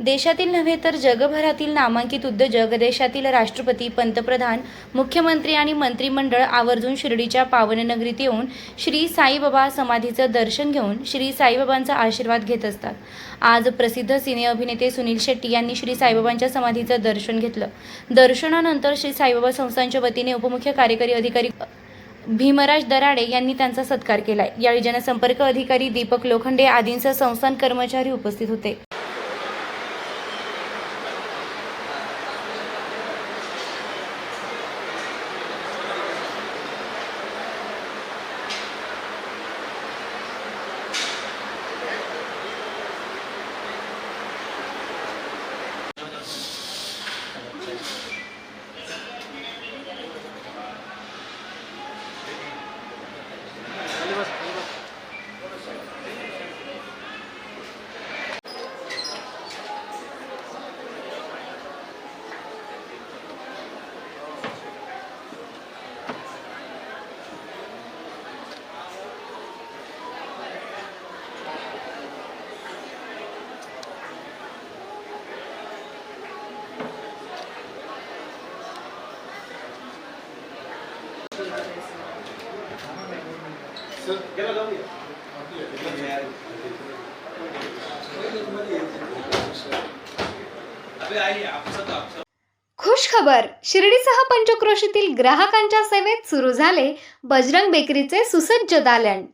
देशातील नव्हे तर जगभरातील नामांकित उद्योजक देशातील राष्ट्रपती पंतप्रधान मुख्यमंत्री आणि मंत्रिमंडळ आवर्जून शिर्डीच्या पावननगरीत येऊन श्री साईबाबा समाधीचं दर्शन घेऊन श्री साईबाबांचा आशीर्वाद घेत असतात. आज प्रसिद्ध सिने अभिनेते सुनील शेट्टी यांनी श्री साईबाबांच्या समाधीचं दर्शन घेतलं. दर्शनानंतर श्री साईबाबा संस्थांच्या वतीने उपमुख्य कार्यकारी अधिकारी भीमराज दराडे यांनी त्यांचा सत्कार केला यावेळी जनसंपर्क अधिकारी दीपक लोखंडे आदींसह संस्थान कर्मचारी उपस्थित होते. खुश खबर शिर्डीसह पंचक्रोशीतील ग्राहकांच्या सेवेत सुरू झाले बजरंग बेकरीचे सुसज्ज दालन.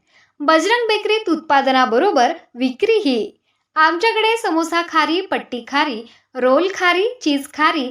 बजरंग बेकरीत उत्पादनाबरोबर विक्रीही. आमच्याकडे समोसा खारी पट्टी खारी रोल खारी चीज खारी